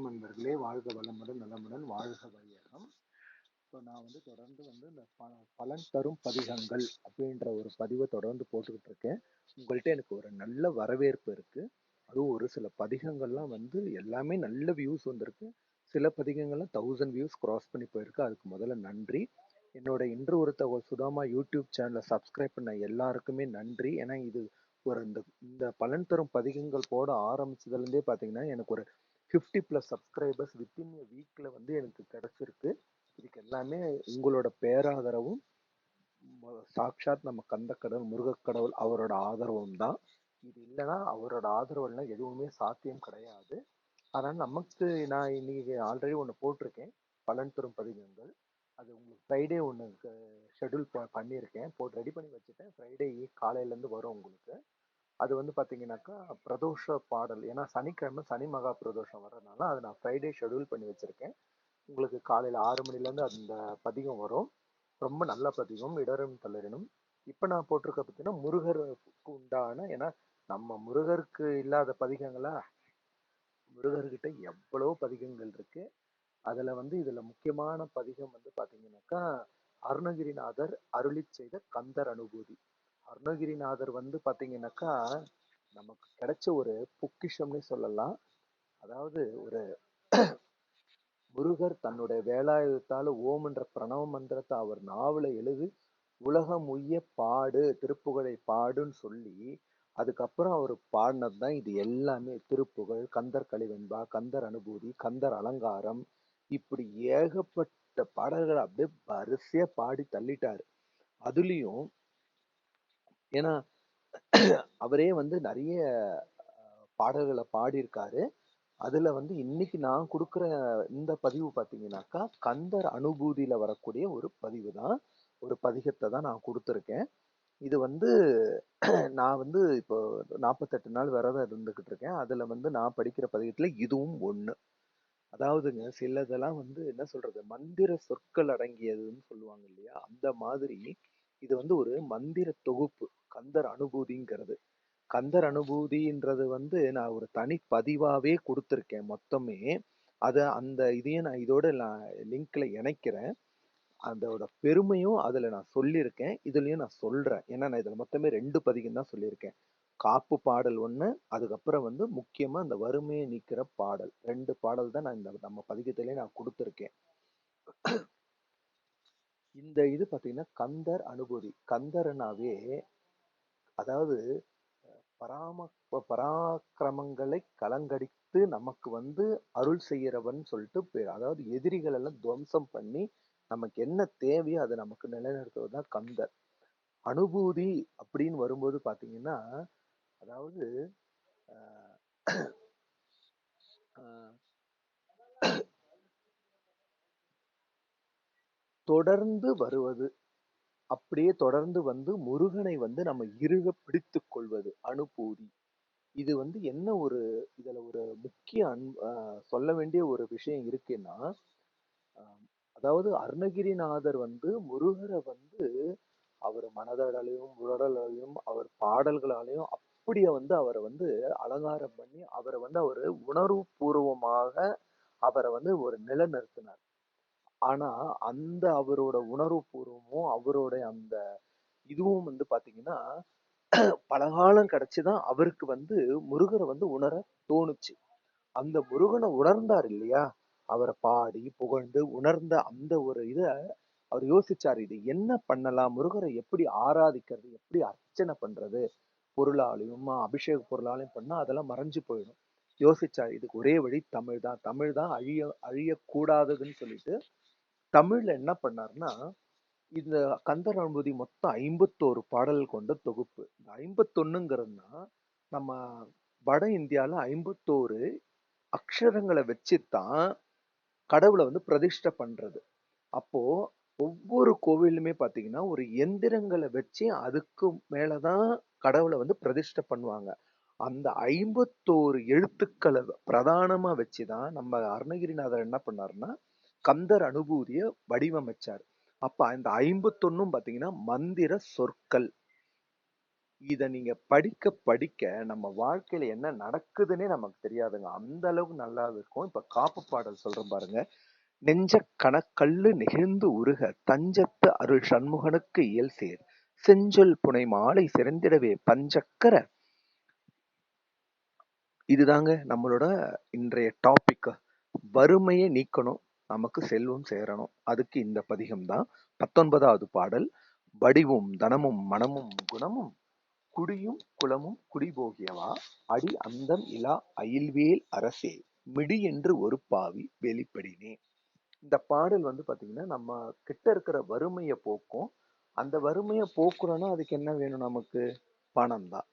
வணக்கம் நண்பர்களே வாழ்க வளமுடன் நலமுடன் வாழ்க வையகம். இப்போ நான் வந்து தொடர்ந்து வந்து இந்த ப பலன் தரும் பதிகங்கள் அப்படின்ற ஒரு பதிவை தொடர்ந்து போட்டுக்கிட்டு இருக்கேன். உங்கள்கிட்ட எனக்கு ஒரு நல்ல வரவேற்பு இருக்கு. அதுவும் ஒரு சில பதிகங்கள்லாம் வந்து எல்லாமே நல்ல வியூஸ் வந்திருக்கு. சில பதிகங்கள்லாம் தௌசண்ட் வியூஸ் க்ராஸ் பண்ணி போயிருக்கு. அதுக்கு முதல்ல நன்றி. என்னோட இன்று ஒரு தகவல் சுதாமா யூடியூப் சேனலை சப்ஸ்கிரைப் பண்ண எல்லாருக்குமே நன்றி. ஏன்னா இது ஒரு இந்த இந்த பலன் தரும் பதிகங்கள் போட ஆரம்பிச்சதுலேருந்தே பார்த்தீங்கன்னா எனக்கு ஒரு fifty plus subscribers within a வீக்கில் வந்து எனக்கு கிடச்சிருக்கு. இதுக்கு எல்லாமே உங்களோட பேராதரவும் சாக்ஷாத் நம்ம கந்தக்கடவுள் முருகக்கடவுள் அவரோட ஆதரவும் தான். இது இல்லைன்னா அவரோட ஆதரவு இல்லைன்னா எதுவுமே சாத்தியம் கிடையாது. அதனால் நமக்கு நான் இன்னைக்கு ஆல்ரெடி ஒன்று போட்டிருக்கேன். பலன் தரும் பதிகங்கள். அது உங்களுக்கு ஃப்ரைடே ஒன்று ஷெட்யூல் பண்ணியிருக்கேன். போட்டு ரெடி பண்ணி வச்சுட்டேன். ஃப்ரைடே காலையிலேருந்து வரும் உங்களுக்கு. அது வந்து பார்த்தீங்கன்னாக்கா பிரதோஷ பாடல். ஏன்னா சனிக்கிழமை சனி மகா பிரதோஷம் வர்றதுனால அதை நான் ஃப்ரைடே ஷெட்யூல் பண்ணி வச்சுருக்கேன். உங்களுக்கு காலையில் ஆறு மணிலேருந்து அந்த பதிகம் வரும். ரொம்ப நல்ல பதிகம். இடரும் தளரினும். இப்போ நான் போட்டிருக்க பார்த்தீங்கன்னா முருகருக்கு உண்டான ஏன்னா நம்ம முருகருக்கு இல்லாத பதிகங்களா? முருகர்கிட்ட எவ்வளோ பதிகங்கள் இருக்கு. அதில் வந்து இதில் முக்கியமான பதிகம் வந்து பார்த்தீங்கன்னாக்கா அருணகிரிநாதர் அருளி செய்த கந்தர் அனுபூதி. அருணகிரிநாதர் வந்து பார்த்தீங்கன்னாக்கா நமக்கு கிடைச்ச ஒரு பொக்கிஷம்னே சொல்லலாம். அதாவது ஒரு முருகர் தன்னுடைய வேலாயுதத்தால் ஓம்ன்ற பிரணவ மந்திரத்தை அவர் நாவல எழுதி உலகம் உய்ய பாடு திருப்புகழை பாடுன்னு சொல்லி அதுக்கப்புறம் அவர் பாடினது தான் இது எல்லாமே. திருப்புகழ் கந்தர் கலிவெண்பா கந்தர் அனுபூதி கந்தர் அலங்காரம் இப்படி ஏகப்பட்ட பாடல்களை அப்படியே வரிசையாக பாடி தள்ளிட்டார். அதுலேயும் ஏன்னா அவரே வந்து நிறைய பாடல்களை பாடியிருக்காரு. அதுல வந்து இன்னைக்கு நான் கொடுக்குற இந்த பதிவு பார்த்தீங்கன்னாக்கா கந்தர் அனுபூதியில வரக்கூடிய ஒரு பதிவு தான். ஒரு பதிகத்தை தான் நான் கொடுத்துருக்கேன். இது வந்து நான் வந்து இப்போ நாற்பத்தெட்டு நாள் விரதம் இருந்துகிட்டு இருக்கேன் அதுல வந்து நான் படிக்கிற பதிகத்துல இதுவும் ஒண்ணு. அதாவதுங்க சிலதெல்லாம் வந்து என்ன சொல்றது மந்திர சொற்கள் அடங்கியதுன்னு சொல்லுவாங்க இல்லையா? அந்த மாதிரி இது வந்து ஒரு மந்திர தொகுப்பு கந்தர் அனுபூதிங்கிறது. கந்தர் அனுபூதின்றது வந்து நான் ஒரு தனி பதிவாகவே கொடுத்துருக்கேன் மொத்தமே. அதை அந்த இதையும் நான் இதோட நான் லிங்க்ல இணைக்கிறேன். அதோட பெருமையும் அதில் நான் சொல்லியிருக்கேன். இதுலேயும் நான் சொல்றேன். ஏன்னா நான் இதில் மொத்தமே ரெண்டு பதிகம் தான் சொல்லியிருக்கேன். காப்பு பாடல் ஒன்று அதுக்கப்புறம் வந்து முக்கியமாக அந்த வறுமையை நீக்கிற பாடல். ரெண்டு பாடல் தான் நான் இந்த நம்ம பதிகத்திலே நான் கொடுத்துருக்கேன். இந்த இது பார்த்தீங்கன்னா கந்தர் அனுபூதி. கந்தர்னாவே அதாவது பராம பராக்கிரமங்களை கலங்கடித்து நமக்கு வந்து அருள் செய்யறவன் சொல்லிட்டு பேர் அதாவது எதிரிகள் எல்லாம் துவம்சம் பண்ணி நமக்கு என்ன தேவையோ அதை நமக்கு நிலைநிறுத்துவது தான் கந்தர். அனுபூதி அப்படின்னு வரும்போது பார்த்தீங்கன்னா அதாவது தொடர்ந்து வருவது. அப்படியே தொடர்ந்து வந்து முருகனை வந்து நம்ம இறுக பிடித்து கொள்வது அனுபூதி. இது வந்து என்ன ஒரு இதுல ஒரு முக்கிய அன் சொல்ல வேண்டிய ஒரு விஷயம் இருக்குன்னா அதாவது அருணகிரிநாதர் வந்து முருகரை வந்து அவர் மனதடலையும் உடலாலையும் அவர் பாடல்களாலையும் அப்படியே வந்து அவரை வந்து அலங்காரம் பண்ணி அவரை வந்து அவர் உணர்வு பூர்வமாக அவரை வந்து ஒரு நிலைநிறுத்தினார். ஆனா அந்த அவரோட உணர்வு பூர்வமும் அவருடைய அந்த இதுவும் வந்து பாத்தீங்கன்னா பல காலம் கிடைச்சுதான் அவருக்கு வந்து முருகரை வந்து உணர தோணுச்சு. அந்த முருகனை உணர்ந்தார் இல்லையா? அவரை பாடி புகழ்ந்து உணர்ந்த அந்த ஒரு இத அவர் யோசிச்சாரு. இது என்ன பண்ணலாம்? முருகரை எப்படி ஆராதிக்கிறது? எப்படி அர்ச்சனை பண்றது? பொருளாலையும் அபிஷேக பொருளாலையும் பண்ணா அதெல்லாம் மறைஞ்சு போயிடும். யோசிச்சாரு. இதுக்கு ஒரே வழி தமிழ் தான். தமிழ் தான் அழிய அழியக்கூடாததுன்னு சொல்லிட்டு தமிழ்ல என்ன பண்ணாருன்னா இந்த கந்தர் அனுபூதி மொத்தம் ஐம்பத்தோரு பாடல் கொண்ட தொகுப்பு. இந்த ஐம்பத்தொன்னுங்கிறதுனா நம்ம வட இந்தியால ஐம்பத்தோரு அக்ஷரங்களை வச்சுதான் கடவுளை வந்து பிரதிஷ்டை பண்றது. அப்போ ஒவ்வொரு கோவிலுமே பார்த்தீங்கன்னா ஒரு எந்திரங்களை வச்சு அதுக்கு மேலதான் கடவுளை வந்து பிரதிஷ்டை பண்ணுவாங்க. அந்த ஐம்பத்தோரு எழுத்துக்களை பிரதானமா வச்சுதான் நம்ம அருணகிரிநாதர் என்ன பண்ணாருன்னா கந்தர் அனுபூதிய வடிவமைச்சார். அப்ப இந்த ஐம்பத்தொன்னும் பாத்தீங்கன்னா மந்திர சொற்கள். இத நீங்க படிக்க படிக்க நம்ம வாழ்க்கையில என்ன நடக்குதுன்னே நமக்கு தெரியாதுங்க. அந்த அளவுக்கு நல்லா இருக்கும். இப்ப காப்பு பாடல் சொல்றேன் பாருங்க. நெஞ்ச கணக்கல்லு நெகிழ்ந்து உருக தஞ்சத்து அருள் சண்முகனுக்கு இயல் சேர். செஞ்சொல் புனை மாலை சிறந்திடவே பஞ்சக்கர. இதுதாங்க நம்மளோட இன்றைய டாபிக் வறுமையை நீக்கணும். நமக்கு செல்வம் சேரணும். அதுக்கு இந்த பதிகம் தான். பத்தொன்பதாவது பாடல். வடிவும் தனமும் மனமும் குணமும் குடியும் குலமும் குடிபோகியவா? அடி அந்தம் இலா அயில்வேல் அரசே மிடி என்று ஒரு பாவி வெளிப்படினே. இந்த பாடல் வந்து பாத்தீங்கன்னா நம்ம கிட்ட இருக்கிற வறுமையை போக்கும். அந்த வறுமையை போக்குறோம்னா அதுக்கு என்ன வேணும் நமக்கு? பணம் தான்.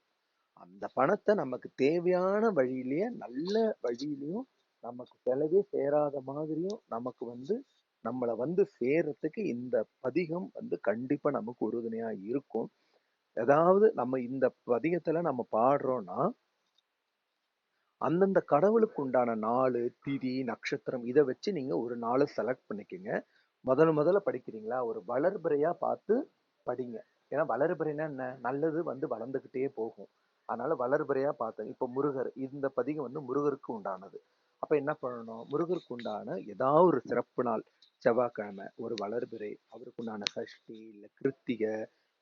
அந்த பணத்தை நமக்கு தேவையான வழியிலேயே நல்ல வழியிலையும் நமக்கு செலவே சேராத மாதிரியும் நமக்கு வந்து நம்மளை வந்து சேர்றதுக்கு இந்த பதிகம் வந்து கண்டிப்பா நமக்கு உறுதுணையா இருக்கும். ஏதாவது நம்ம இந்த பதிகத்துல நம்ம பாடுறோம்னா அந்தந்த கடவுளுக்கு உண்டான நாள் திதி நட்சத்திரம் இதை வச்சு நீங்க ஒரு நாளை செலக்ட் பண்ணிக்கோங்க. முதல்ல முதல்ல படிக்கிறீங்களா? ஒரு வளர்பிறையா பார்த்து படிங்க. ஏன்னா வளர்பிறைனா என்ன? நல்லது வந்து வளர்ந்துக்கிட்டே போகும். அதனால வளர்பிறையா பார்த்தேன் இப்போ முருகர் இந்த பதிகம் வந்து முருகருக்கு உண்டானது. அப்ப என்ன பண்ணணும்? முருகருக்கு உண்டான ஏதாவது ஒரு சிறப்பு நாள். செவ்வாய்க்கிழமை ஒரு வளர்பிறை அவருக்கு உண்டான சஷ்டி இல்லை கிருத்திகை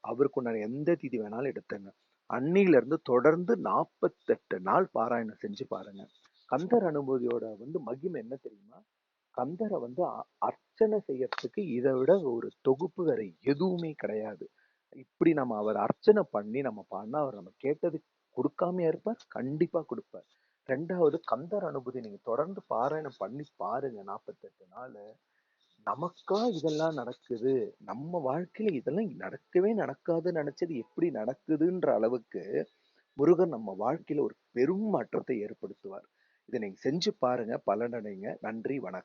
அவருக்கு உண்டான எந்த திதி வேணாலும் எடுத்துங்க. அன்னில இருந்து தொடர்ந்து நாற்பத்தெட்டு நாள் பாராயணம் செஞ்சு பாருங்க. கந்தர் அனுபூதியோட வந்து மகிமை என்ன தெரியுமா? கந்தரை வந்து அர்ச்சனை செய்யறதுக்கு இதை விட ஒரு தொகுப்பு வேற எதுவுமே கிடையாது. இப்படி நம்ம அவர் அர்ச்சனை பண்ணி நம்ம பண்ணா அவர் நம்ம கேட்டது கொடுக்காமையா இருப்பார்? கண்டிப்பா கொடுப்பார். ரெண்டாவது கந்தர் அனுபூதி நீங்க தொடர்ந்து பாராயணம் பண்ணி பாருங்க நாற்பத்தெட்டு நாள். நமக்கா இதெல்லாம் நடக்குது. நம்ம வாழ்க்கையில இதெல்லாம் நடக்கவே நடக்காதுன்னு நினைச்சது எப்படி நடக்குதுன்ற அளவுக்கு முருகன் நம்ம வாழ்க்கையில ஒரு பெரும் மாற்றத்தை ஏற்படுத்துவார். இதை நீங்க செஞ்சு பாருங்க பலனடைங்க. நன்றி வணக்கம்.